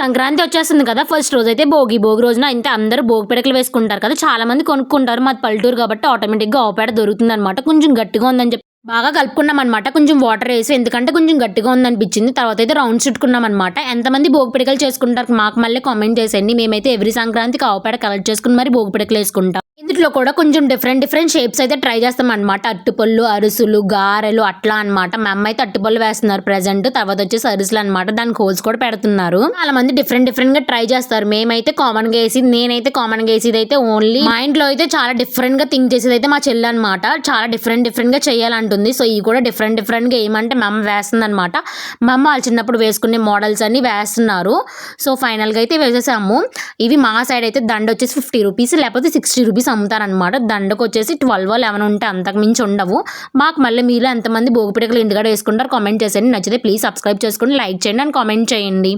సంక్రాంతి వచ్చేస్తుంది కదా ఫస్ట్ రోజు. అయితే భోగి భోగి రోజున అయితే అందరూ భోగి పిడకలు వేసుకుంటారు కదా. చాలా మంది కొనుక్కుంటారు. మాది పల్లెటూరు కాబట్టి ఆటోమేటిక్గా ఆవుపేడ దొరుకుతుంది అనమాట కొంచెం గట్టిగా ఉందని చెప్పి బాగా కలుపుకున్నాం అనమాట కొంచెం వాటర్ వేసి ఎందుకంటే కొంచెం గట్టిగా ఉందనిపించింది. తర్వాత అయితే రౌండ్స్ చుట్టుకున్నాం అనమాట ఎంతమంది భోగి పిడకలు చేసుకుంటారు? మాకు మళ్ళీ కామెంట్ చేసేయండి. మేమైతే ఎవ్రీ సంక్రాంతికి ఆవుపేడ కలెక్ట్ చేసుకుని మరి భోగి పిడకలు వేసుకుంటాం. ఇందులో కూడా కొంచెం డిఫరెంట్ డిఫరెంట్ షేప్స్ అయితే ట్రై చేస్తాం అనమాట అట్టుపళ్ళు అరుసులు గారెలు అట్లా అనమాట మా అమ్మ అయితే అట్టుపళ్ళు వేస్తున్నారు ప్రజెంట్ తర్వాత వచ్చేసి అరుసులు అనమాట దానికి హోల్స్ కూడా పెడుతున్నారు. చాలా మంది డిఫరెంట్ డిఫరెంట్గా ట్రై చేస్తారు. మేమైతే కామన్గా వేసి నేనైతే కామన్గా వేసేది అయితే ఓన్లీ మా ఇంట్లో అయితే చాలా డిఫరెంట్గా థింక్ చేసేది అయితే మా చెల్లి అనమాట చాలా డిఫరెంట్ డిఫరెంట్గా చేయాలంటుంది. సో ఇవి కూడా డిఫరెంట్ డిఫరెంట్గా ఏమంటే మా అమ్మ వేస్తుంది అనమాట మా అమ్మ వాళ్ళు చిన్నప్పుడు వేసుకునే మోడల్స్ అన్ని వేస్తున్నారు. సో ఫైనల్గా అయితే వేసేసాము. ఇవి మా సైడ్ అయితే దండ వచ్చేసి ఫిఫ్టీ రూపీస్ లేకపోతే సిక్స్టీ రూపీస్ అమ్ముతారనమాట దండకు వచ్చేసి ట్వెల్వ్ లెవెన్ ఉంటే అంతకు మించి ఉండవు. మాకు మళ్ళీ మీలో ఎంతమంది భోగిపిడకలు ఇంటికాడ వేసుకుంటారు కామెంట్ చేసేయండి. నచ్చితే ప్లీజ్ సబ్స్క్రైబ్ చేసుకోండి లైక్ చేయండి అండ్ కామెంట్ చేయండి.